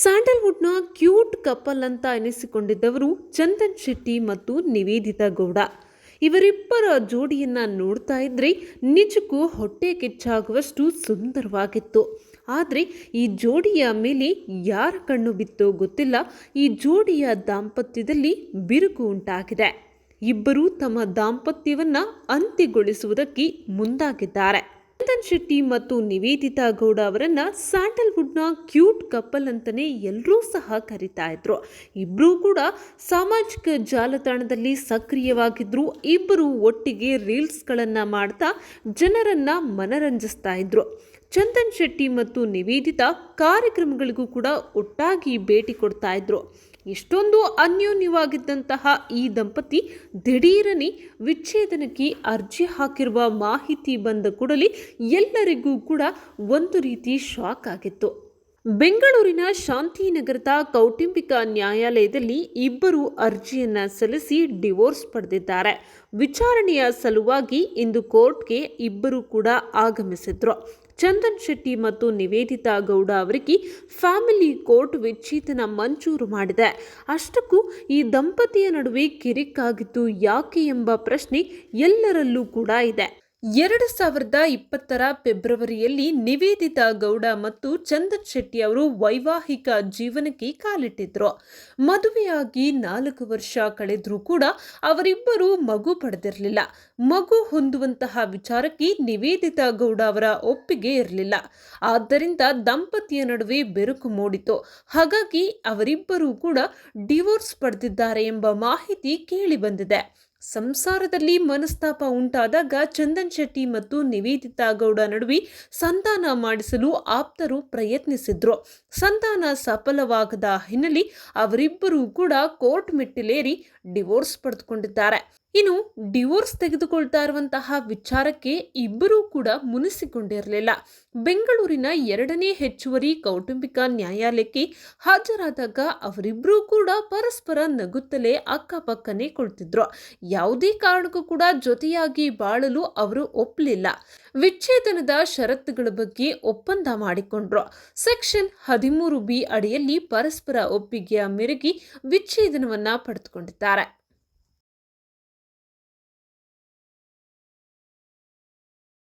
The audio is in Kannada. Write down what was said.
ಸ್ಯಾಂಡಲ್ವುಡ್ನ ಕ್ಯೂಟ್ ಕಪಲ್ ಅಂತ ಎನಿಸಿಕೊಂಡಿದ್ದವರು ಚಂದನ್ ಶೆಟ್ಟಿ ಮತ್ತು ನಿವೇದಿತಾ ಗೌಡ. ಇವರಿಬ್ಬರ ಜೋಡಿಯನ್ನ ನೋಡ್ತಾ ಇದ್ರೆ ನಿಜಕ್ಕೂ ಹೊಟ್ಟೆ ಕಿಚ್ಚಾಗುವಷ್ಟು ಸುಂದರವಾಗಿತ್ತು. ಆದರೆ ಈ ಜೋಡಿಯ ಮೇಲೆ ಯಾರ ಕಣ್ಣು ಬಿತ್ತೋ ಗೊತ್ತಿಲ್ಲ, ಈ ಜೋಡಿಯ ದಾಂಪತ್ಯದಲ್ಲಿ ಬಿರುಕು ಉಂಟಾಗಿದೆ. ಇಬ್ಬರೂ ತಮ್ಮ ದಾಂಪತ್ಯವನ್ನು ಅಂತ್ಯಗೊಳಿಸುವುದಕ್ಕೆ ಮುಂದಾಗಿದ್ದಾರೆ. ಚಂದನ್ ಶೆಟ್ಟಿ ಮತ್ತು ನಿವೇದಿತಾ ಗೌಡ ಅವರನ್ನ ಸ್ಯಾಂಡಲ್ವುಡ್ನ ಕ್ಯೂಟ್ ಕಪಲ್ ಅಂತಾನೆ ಎಲ್ಲರೂ ಸಹ ಕರಿತಾ ಇದ್ರು. ಇಬ್ಬರೂ ಕೂಡ ಸಾಮಾಜಿಕ ಜಾಲತಾಣದಲ್ಲಿ ಸಕ್ರಿಯವಾಗಿದ್ರು. ಇಬ್ಬರು ಒಟ್ಟಿಗೆ ರೀಲ್ಸ್ಗಳನ್ನು ಮಾಡ್ತಾ ಜನರನ್ನ ಮನರಂಜಿಸ್ತಾ ಇದ್ರು. ಚಂದನ್ ಶೆಟ್ಟಿ ಮತ್ತು ನಿವೇದಿತಾ ಕಾರ್ಯಕ್ರಮಗಳಿಗೂ ಕೂಡ ಒಟ್ಟಾಗಿ ಭೇಟಿ ಕೊಡ್ತಾ ಇದ್ರು. ಇಷ್ಟೊಂದು ಅನ್ಯೋನ್ಯವಾಗಿದ್ದಂತಹ ಈ ದಂಪತಿ ದಿಢೀರನೆ ವಿಚ್ಛೇದನಕ್ಕೆ ಅರ್ಜಿ ಹಾಕಿರುವ ಮಾಹಿತಿ ಬಂದ ಕೂಡಲೇ ಎಲ್ಲರಿಗೂ ಕೂಡ ಒಂದು ರೀತಿ ಶಾಕ್ ಆಗಿತ್ತು. ಬೆಂಗಳೂರಿನ ಶಾಂತಿನಗರದ ಕೌಟುಂಬಿಕ ನ್ಯಾಯಾಲಯದಲ್ಲಿ ಇಬ್ಬರು ಅರ್ಜಿಯನ್ನು ಸಲ್ಲಿಸಿ ಡಿವೋರ್ಸ್ ಪಡೆದಿದ್ದಾರೆ. ವಿಚಾರಣೆಯ ಸಲುವಾಗಿ ಇಂದು ಕೋರ್ಟ್ಗೆ ಇಬ್ಬರು ಕೂಡ ಆಗಮಿಸಿದ್ರು. ಚಂದನ್ ಶೆಟ್ಟಿ ಮತ್ತು ನಿವೇದಿತಾ ಗೌಡ ಅವರಿಗೆ ಫ್ಯಾಮಿಲಿ ಕೋರ್ಟ್ ವಿಚ್ಛೇದನ ಮಂಜೂರು ಮಾಡಿದೆ. ಅಷ್ಟಕ್ಕೂ ಈ ದಂಪತಿಯ ನಡುವೆ ಕಿರಿಕಾಗಿದ್ದು ಯಾಕೆ ಎಂಬ ಪ್ರಶ್ನೆ ಎಲ್ಲರಲ್ಲೂ ಕೂಡ ಇದೆ. ಎರಡು ಸಾವಿರದ ಇಪ್ಪತ್ತರ ಫೆಬ್ರವರಿಯಲ್ಲಿ ನಿವೇದಿತಾ ಗೌಡ ಮತ್ತು ಚಂದನ್ ಶೆಟ್ಟಿ ಅವರು ವೈವಾಹಿಕ ಜೀವನಕ್ಕೆ ಕಾಲಿಟ್ಟಿದ್ರು. ಮದುವೆಯಾಗಿ ನಾಲ್ಕು ವರ್ಷ ಕಳೆದರೂ ಕೂಡ ಅವರಿಬ್ಬರು ಮಗು ಪಡೆದಿರಲಿಲ್ಲ. ಮಗು ಹೊಂದುವಂತಹ ವಿಚಾರಕ್ಕೆ ನಿವೇದಿತಾ ಗೌಡ ಅವರ ಒಪ್ಪಿಗೆ ಇರಲಿಲ್ಲ. ಆದ್ದರಿಂದ ದಂಪತಿಯ ನಡುವೆ ಬೆರುಕು ಮೂಡಿತು ಹಾಗಾಗಿ ಅವರಿಬ್ಬರೂ ಕೂಡ ಡಿವೋರ್ಸ್ ಪಡೆದಿದ್ದಾರೆ ಎಂಬ ಮಾಹಿತಿ ಕೇಳಿ ಬಂದಿದೆ. ಸಂಸಾರದಲ್ಲಿ ಮನಸ್ತಾಪ ಉಂಟಾದಾಗ ಚಂದನ್ ಶೆಟ್ಟಿ ಮತ್ತು ನಿವೇದಿತಾ ಗೌಡ ನಡುವೆ ಸಂತಾನ ಮಾಡಿಸಲು ಆಪ್ತರು ಪ್ರಯತ್ನಿಸಿದ್ರು. ಸಂತಾನ ಸಫಲವಾಗದ ಹಿನ್ನೆಲೆ ಅವರಿಬ್ಬರೂ ಕೂಡ ಕೋರ್ಟ್ ಮೆಟ್ಟಿಲೇರಿ ಡಿವೋರ್ಸ್ ಪಡೆದುಕೊಂಡಿದ್ದಾರೆ. ಇನ್ನು ಡಿವೋರ್ಸ್ ತೆಗೆದುಕೊಳ್ತಾ ಇರುವಂತಹ ವಿಚಾರಕ್ಕೆ ಇಬ್ಬರೂ ಕೂಡ ಮುನಿಸಿಕೊಂಡಿರಲಿಲ್ಲ. ಬೆಂಗಳೂರಿನ ಎರಡನೇ ಹೆಚ್ಚುವರಿ ಕೌಟುಂಬಿಕ ನ್ಯಾಯಾಲಯಕ್ಕೆ ಹಾಜರಾದಾಗ ಅವರಿಬ್ಬರೂ ಕೂಡ ಪರಸ್ಪರ ನಗುತ್ತಲೇ ಅಕ್ಕಪಕ್ಕನೆ ಕುಳಿತಿದ್ರು. ಯಾವುದೇ ಕಾರಣಕ್ಕೂ ಕೂಡ ಜೊತೆಯಾಗಿ ಬಾಳಲು ಅವರು ಒಪ್ಪಲಿಲ್ಲ ವಿಚ್ಛೇದನದ ಷರತ್ತುಗಳ ಬಗ್ಗೆ ಒಪ್ಪಂದ ಮಾಡಿಕೊಂಡ್ರು. ಸೆಕ್ಷನ್ ಹದಿಮೂರು ಬಿ ಅಡಿಯಲ್ಲಿ ಪರಸ್ಪರ ಒಪ್ಪಿಗೆಯ ಮೇರೆಗೆ ವಿಚ್ಛೇದನವನ್ನ ಪಡೆದುಕೊಂಡಿದ್ದಾರೆ.